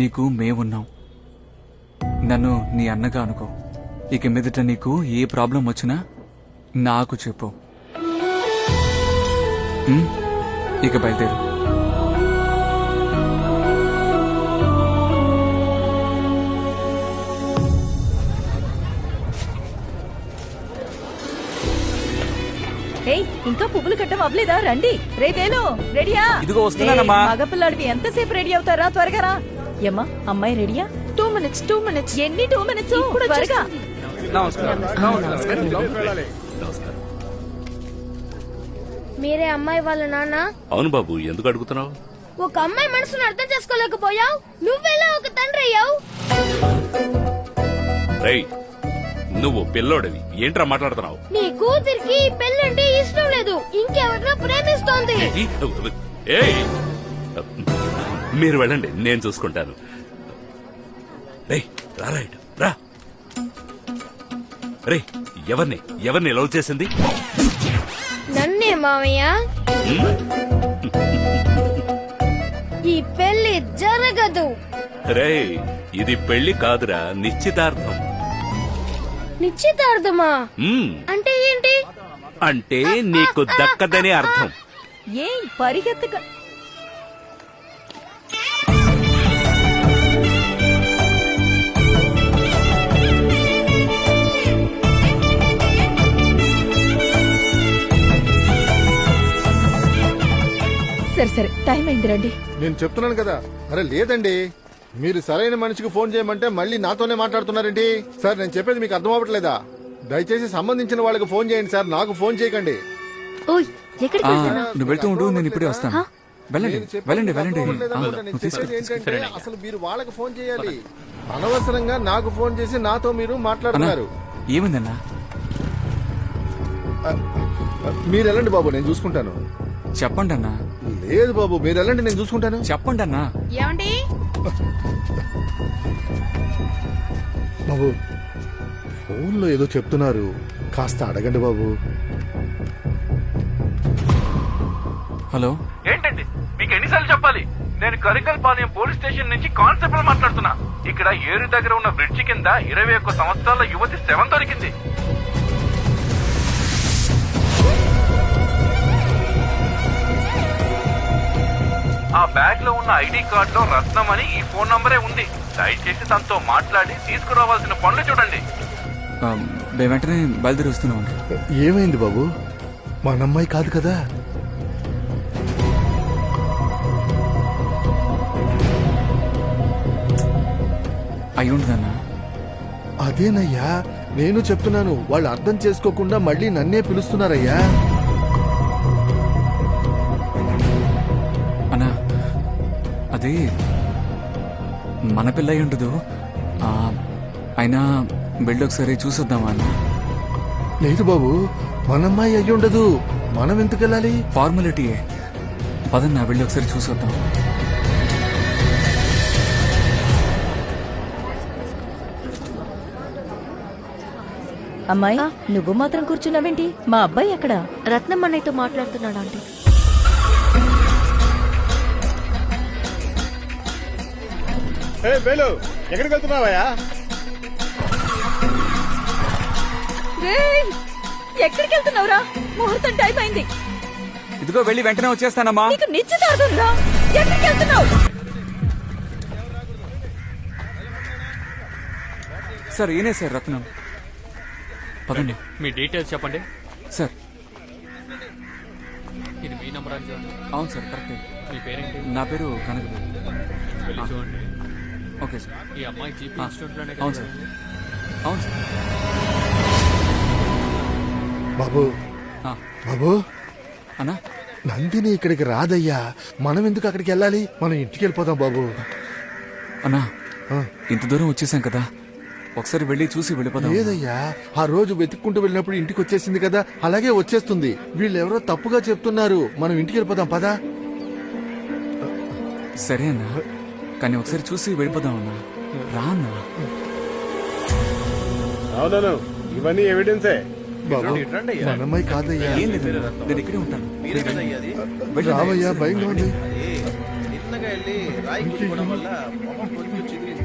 నీకు మేమున్నాం. నన్ను నీ అన్నగా అనుకో. ఇక మీదట నీకు ఏ ప్రాబ్లం వచ్చినా నాకు చెప్పు? ఇక బయలుదేరు. ఇంకా పువ్వులు కట్టం అవ్వలేదా? రండి. రేపేను. రెడీయా? ఇదిగో వస్తున్నానమ్మా. మగపిల్లాడివి ఎంతసేపు రెడీ అవుతారా? త్వరగా రా. ఏమ్మా అమ్మాయి రెడీయా? టూ మినిట్స్ టూ మినిట్స్ ఎన్ని టూ మినిట్స్ త్వరగా. మీరే అమ్మాయి వాళ్ళ నాన్న? అవును బాబు ఎందుకు అడుగుతున్నావు? ఒక అమ్మాయి మనసును అర్థం చేసుకోలేకపోయావు. నువ్వెలా ఒక తండ్రి అయ్యావు? రేయ్ నువ్వు పిల్లోడివి. ఏంట్రా మాట్లాడుతున్నావు? నీ కూతురికి పెళ్ళంటే ఇష్టం లేదు. ఇంకెవరినో ప్రేమిస్తోంది. ఏయ్ మీరు వెళ్ళండి నేను చూసుకుంటాను. రేయ్ రా రైట్ రా. రేయ్ ఎవరిని ఎవరిని లవ్ చేసింది? నన్నే మావయ్య? ఉమ్, ఈ పెళ్ళి జరగదు. రేయ్ ఇది పెళ్ళి కాదురా నిశ్చితార్థం. నిశ్చితార్థమా? ఉమ్, అంటే ఏంటి? అంటే నీకు దక్కదనే అర్థం. ఏయ్ పరిగెత్తక సరే టైం అయింది రండి. నేను చెప్తున్నాను కదా. అరే లేదండి. మీరు సరైన మనిషికి ఫోన్ చేయమంటే మళ్ళీ నాతోనే మాట్లాడుతున్నారేంటి సార్ నేను చెప్పేది మీకు అర్థం అవ్వట్లేదా? దయచేసి సంబంధించిన వాళ్ళకి ఫోన్ చేయండి సార్. నాకు ఫోన్ చేయకండి. ఓయ్ ఎక్కడికి ఆ, వెళ్తున్నావు? నువ్వు వెళ్తూ ఉండు నేను ఇప్పుడే వస్తాను. వెళ్ళండి నేను చెప్పేది వెళ్ళండి మీకు వెళ్ళండి. అర్థం అవ్వట్లేదా? ఆ, నేను నువ్వు తీసుకో చెప్పేది ఏంటంటే అసలు మీరు వాళ్ళకి ఫోన్ చేయాలి. అనవసరంగా నాకు ఫోన్ చేసి నాతో మీరు అన్నా మాట్లాడుతున్నారు. ఏమైందన్నా? మీరు వెళ్ళండి బాబు నేను చూసుకుంటాను. చెప్పండి అన్నా లేదు బాబు మీరు వెళ్ళండి నేను చూసుకుంటాను. చెప్పండి అన్నా. ఏమండి? బాబు ఫోన్లో ఏదో చెప్తున్నారు. కాస్త అడగండి బాబు. హలో? ఏంటండి? మీకు ఎన్నిసార్లు చెప్పాలి? నేను కరికల్ పాలెం పోలీస్ స్టేషన్ నుంచి కానిస్టేబుల్ మాట్లాడుతున్నా. ఇక్కడ ఏరు దగ్గర ఉన్న బ్రిడ్జి కింద ఇరవై ఒక్క సంవత్సరాల యువతి శవం దొరికింది. ఉన్న ఐడి కార్డ్లో రత్నం అని ఈ ఫోన్ నంబరే ఉంది. దయచేసి తనతో మాట్లాడి తీసుకురావాల్సిన పనులు చూడండి. మేము వెంటనే బయలుదేరి వస్తున్నాం ఏమైంది బాబు? మా అమ్మాయి కాదు కదా? అయి ఉండదన్నా అదేనయ్యా నేను చెప్తున్నాను వాళ్ళు అర్థం చేసుకోకుండా మళ్ళీ నన్నే పిలుస్తున్నారయ్యా. మన పిల్ల అయి ఉండదు ఆ, అయినా వెళ్ళి ఒకసారి చూసొద్దామా అన్న లేదు బాబు మన అమ్మాయి అయ్యి ఉండదు. మనం ఎందుకు వెళ్ళాలి? ఫార్మాలిటీయే పదన్నా వెళ్ళి ఒకసారి చూసొద్దాం. అమ్మాయి నువ్వు మాత్రం కూర్చున్నావేంటి? మా అబ్బాయి ఎక్కడ? రత్నం అన్నయ్యతో మాట్లాడుతున్నాడు ఆంటీ? ఎక్కడికి వెళ్తున్నావయ్యా? ఎక్కడికి వెళ్తున్నావురా? ముహూర్తం టైం అయింది. ఇదిగో వెళ్ళి వెంటనే వచ్చేస్తానమ్మా. నీకు నిశ్చితార్థం రా ఎక్కడికి వెళ్తున్నావు? సార్ ఈయనే సార్ రత్నం. పదండి. మీ డీటెయిల్స్ చెప్పండి. సార్. ఇది మీ నంబర్ అవును సార్ కరెక్టే. మీ పేరేంటి? నా పేరు కనక చూడండి. Okay sir. ఈ అమ్మాయి జీపీ ఆ, ఇన్స్టిట్యూట్లోనే అవును సార్. అవును సార్. బాబు. ఆ, బాబు. అన్నా? నందిని ఇక్కడికి రాదయ్యా. మనం ఎందుకు అక్కడికి వెళ్ళాలి? మనం ఇంటికి వెళ్ళిపోదాం బాబు. అన్నా ఆ, ఇంత దూరం వచ్చేసాం కదా. ఒకసారి వెళ్ళి చూసి వెళ్ళిపోదాం. లేదయ్యా. ఆ రోజు వెతుక్కుంటూ వెళ్ళినప్పుడు ఇంటికి వచ్చేసింది కదా. అలాగే వచ్చేస్తుంది. వీళ్ళు ఎవరో తప్పుగా చెప్తున్నారు. మనం ఇంటికి వెళ్ళిపోదాం పదా. సరే అన్నా. కానీ ఒకసారి చూసి వెళ్ళిపోదాం అన్నా రా అన్నా అవునవును. ఇవన్నీ ఎవిడెన్సే బాబు మన అమ్మాయి కాదయ్యా. ఏం లేదు నేను ఇక్కడే ఉంటాను. మీరు వెళ్ళండి. వెళ్ళండి. రావయ్యా భయంగా ఉంది. నిన్నగా వెళ్ళి తగిలి రాయి కుట్టుకోవడం వల్ల మొహం కొంచెం చిగిలింది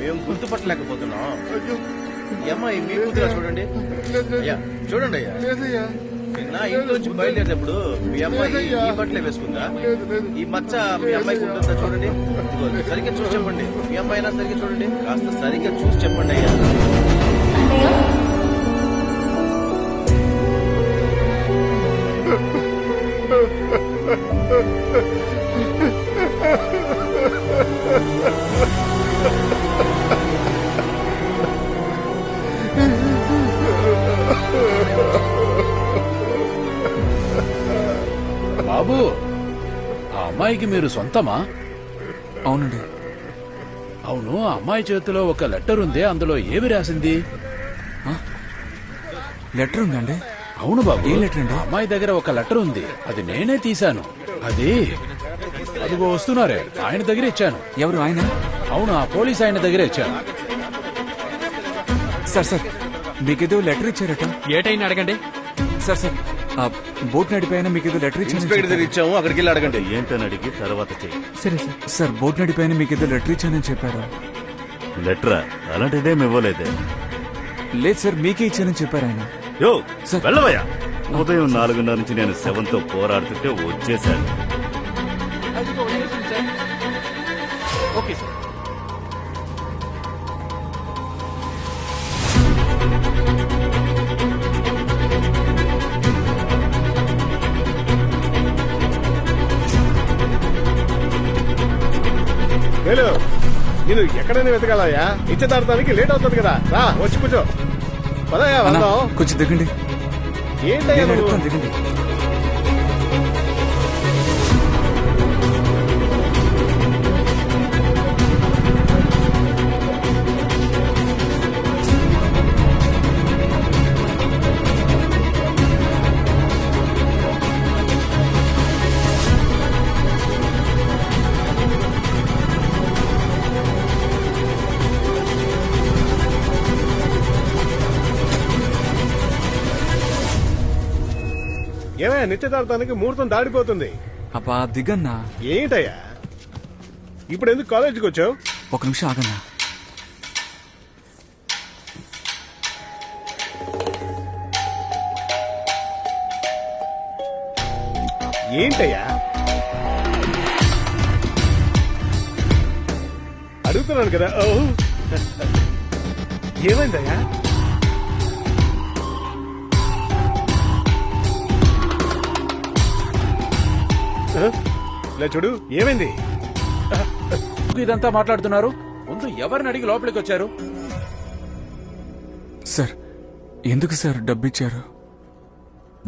మేము గుర్తుపట్టలేకపోతున్నాం. ఈ అమ్మాయి మీ కూతురా చూడండి. చూడండి అయ్యా. లేదయ్యా నిన్న ఇంటి నుంచి బయలుదేరేటప్పుడు మీ అమ్మాయి ఈ బట్టలే వేసుకుందా? ఈ మచ్చ మీ అమ్మాయికి ఉంటుందా చూడండి. సరిగ్గా చూసి చెప్పండి. మీ అమ్మాయినా సరిగ్గా చూడండి. కాస్త సరిగ్గా చూసి చెప్పండి అయ్యా. ఆ అమ్మాయికి మీరు సొంతమా? అవునండి. అవును ఆ అమ్మాయి చేతిలో ఒక లెటర్ ఉంది అందులో ఏమి రాసింది? లెటర్ ఉందండి అవును బాబు. ఏ లెటర్ అండి? అమ్మాయి దగ్గర ఒక లెటర్ ఉంది. అది నేనే తీశాను. అది అదిగో వస్తున్నారే ఆయన దగ్గర ఇచ్చాను. ఎవరు ఆయన? అవును ఆ పోలీస్ ఆయన దగ్గర ఇచ్చాను. సార్ సార్ మీకేదో లెటర్ ఇచ్చారట. ఏటైనా అడగండి. సార్ సార్ ఆ బోట్ నడిపోయిన మీకేదో లెటర్ ఇన్స్పెక్టర్ దగ్గర ఇచ్చాము అక్కడికి వెళ్ళి అడగండి. ఏంటని అడిగి తర్వాత చెయ్యి. సరే సార్. సార్ బోట్ నడిపోయిన మీకేదో లెటర్ ఇచ్చానని చెప్పారు? లెటరా? అలాంటిదేం ఇవ్వలేదే. లేదు సార్ మీకే ఇచ్చానని చెప్పారు ఆయన. యో సార్. వెళ్ళవయ్యా. ఉదయం నాలుగున్నర నుంచి నేను శవంతో పోరాడుతుంటే వచ్చేసాను. Okay sir. ఎక్కడైనా వెతకాలయ్యా. ఇచ్చేదాడటానికి లేట్ అవుతుంది కదా. రా వచ్చి కూర్చో. పదయ్యా కొంచెం దిగండి. ఏంటయ్యా దిగండి. ఏమయ్యా నిశ్చితార్థానికి ముహూర్తం దాడిపోతుంది అబ్బా దిగన్నా. ఏంటయ్యా? ఇప్పుడు ఎందుకు కాలేజీకి వచ్చావు? ఒక నిమిషం ఆగన్నా. ఏంటయ్యా? అడుగుతున్నాను కదా. ఓ ఏమైందయ్యా? ఇలా చూడు ఏమైంది? ఇదంతా మాట్లాడుతున్నారు. ముందు ఎవరిని అడిగి లోపలికి వచ్చారు? సార్ ఎందుకు సార్ డబ్బు ఇచ్చారు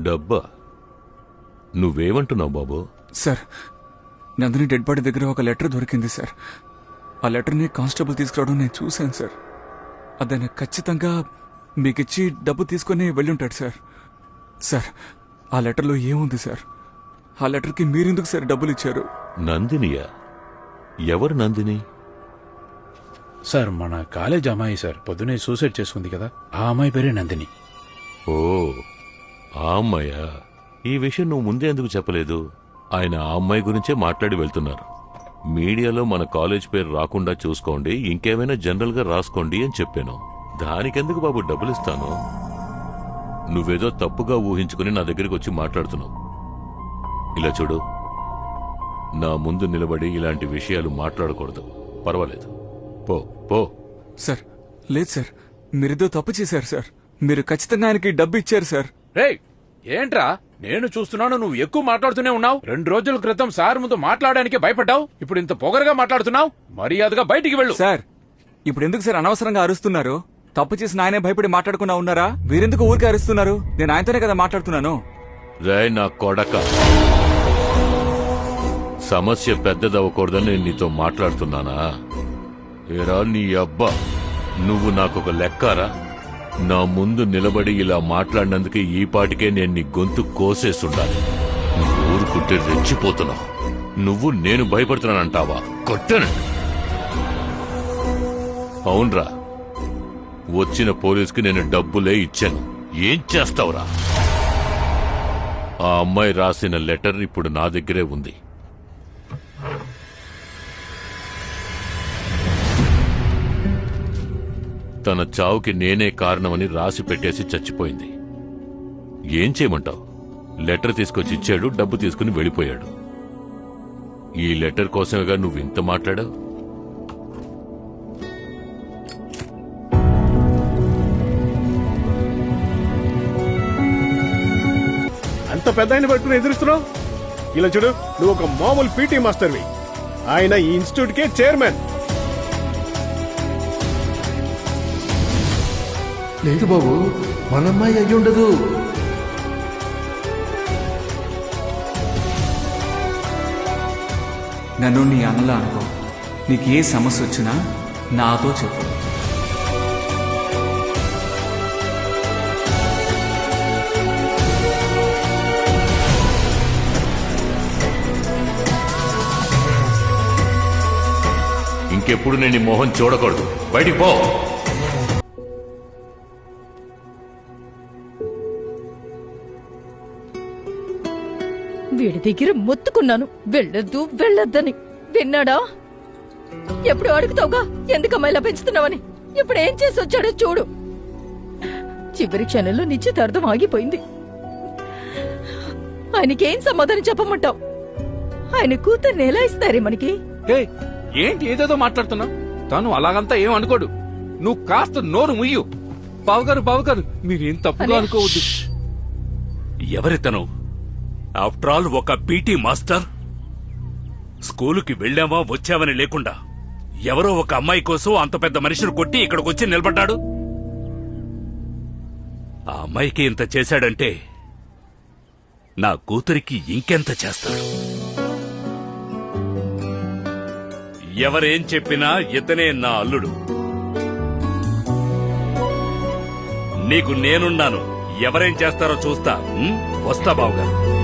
డబ్బా? నువ్వేమంటున్నావు బాబు? సార్ నందిని డెడ్ బాడీ దగ్గర ఒక లెటర్ దొరికింది సార్. ఆ లెటర్ని కానిస్టేబుల్ తీసుకురావడం నేను చూశాను సార్. అదైనా ఖచ్చితంగా మీకిచ్చి డబ్బు తీసుకొని వెళ్ళుంటాడు సార్. సార్ ఆ లెటర్లో ఏముంది సార్? ఆ లెటర్కి మీరెందుకు సార్ డబ్బులు ఇచ్చారు నందినియా? ఎవరు నందిని? సార్ మన కాలేజ్ అమ్మాయి సార్ పొద్దునే సూసైడ్ చేసుకుంది కదా ఆ అమ్మాయి పేరే నందిని. ఓ ఆ అమ్మాయా? ఈ విషయం నువ్వు ముందే ఎందుకు చెప్పలేదు? ఆయన ఆ అమ్మాయి గురించే మాట్లాడి వెళ్తున్నారు. మీడియాలో మన కాలేజ్ పేరు రాకుండా చూసుకోండి ఇంకేమైనా జనరల్గా రాసుకోండి అని చెప్పాను. దానికెందుకు బాబు డబ్బులు ఇస్తాను నువ్వేదో తప్పుగా ఊహించుకుని నా దగ్గరికి వచ్చి మాట్లాడుతున్నావు. ఇలా చూడు. నా ముందు నిలబడి ఇలాంటి విషయాలు మాట్లాడకూడదు. పర్వాలేదు. పో పో. సార్ లేదు సార్. మీరేదో తప్పు చేశారు సార్. మీరు ఖచ్చితంగా ఆయనకి డబ్బు ఇచ్చారు సార్. రేయ్ ఏంట్రా? నేను చూస్తున్నాను నువ్వు ఎక్కువ మాట్లాడుతూనే ఉన్నావు. రెండు రోజుల క్రితం సార్ ముందు మాట్లాడడానికి భయపడ్డావు. ఇప్పుడు ఇంత పొగరగా మాట్లాడుతున్నావు. మర్యాదగా బయటికి వెళ్ళు. సార్ ఇప్పుడు ఎందుకు సార్ అనవసరంగా అరుస్తున్నారు? తప్పు చేసిన ఆయనే భయపడి మాట్లాడకుండా ఉన్నారా? మీరెందుకు ఊరికే అరుస్తున్నారు? నేను ఆయనతోనే కదా మాట్లాడుతున్నాను. రే నా కొడక. సమస్య పెద్దదవ్వకూడదని నేను నీతో మాట్లాడుతున్నానా? ఏరా నీ అబ్బా నువ్వు నాకొక లెక్కారా? నా ముందు నిలబడి ఇలా మాట్లాడినందుకే ఈ పాటికే నేను నీ గొంతు కోసేస్తుండాలి నువ్వు ఊరుకుంటే రెచ్చిపోతున్నావు. నువ్వు నేను భయపడుతున్నానంటావా? కొట్టను. అవునరా వచ్చిన పోలీస్కి నేను డబ్బులే ఇచ్చాను. ఏం చేస్తావురా? ఆ అమ్మాయి రాసిన లెటర్ ఇప్పుడు నా దగ్గరే ఉంది. తన చావుకి నేనే కారణమని రాసి పెట్టేసి చచ్చిపోయింది. ఏం చేయమంటావు? లెటర్ తీసుకొచ్చి ఇచ్చాడు డబ్బు తీసుకుని వెళ్ళిపోయాడు. ఈ లెటర్ కోసమేగా నువ్వు ఇంత మాట్లాడావు? అంత పెద్ద ఆయన పట్టుకుని ఎదురుస్తున్నావు? ఇలా చూడు నువ్వు ఒక మామూలు పీటీ మాస్టర్వి. ఆయన ఈ ఇన్స్టిట్యూట్ కే చైర్మన్. లేదు బాబు మన అమ్మాయి అయ్యి ఉండదు. నన్ను నీ అన్నలా అనుకో. నీకు ఏ సమస్య వచ్చినా నాతో చెప్పు. ఇంకెప్పుడు నేను నీ మొహం చూడకూడదు. బయటికి పో. వీడి దగ్గర మొత్తుకున్నాను. వెళ్ళొద్దు వెళ్ళొద్దని. విన్నాడా? ఎప్పుడు అడుగుతావుగా? ఎందుకు అమ్మాయిలా పెంచుతున్నావని? ఇప్పుడు ఏం చేసి వచ్చాడో చూడు. చివరి క్షణంలో నిశ్చితార్థం ఆగిపోయింది. ఆయనకేం సమాధానం చెప్పమంటావు? ఆయన కూతుర్ని ఎలా ఇస్తారే మనకి? ఏంటి ఏదేదో మాట్లాడుతున్నావు? తను అలాగంతా ఏం అనుకోడు. నువ్వు కాస్త నోరు ముయ్యు. బావగారు బావగారు మీరేం తప్పుగా అనే- అనుకోవద్దు. ఎవరితను? ఆఫ్టర్ ఆల్ ఒక పీటీ మాస్టర్ స్కూలుకి వెళ్ళామా వచ్చావని లేకుండా ఎవరో ఒక అమ్మాయి కోసం అంత పెద్ద మనిషిని కొట్టి ఇక్కడికి వచ్చి నిలబడ్డాడు? ఆ అమ్మాయికి ఇంత చేశాడంటే నా కూతురికి ఇంకెంత చేస్తాడు? ఎవరేం చెప్పినా ఇతనే నా అల్లుడు. నీకు నేనున్నాను. ఎవరేం చేస్తారో చూస్తా. వస్తా బావగారు.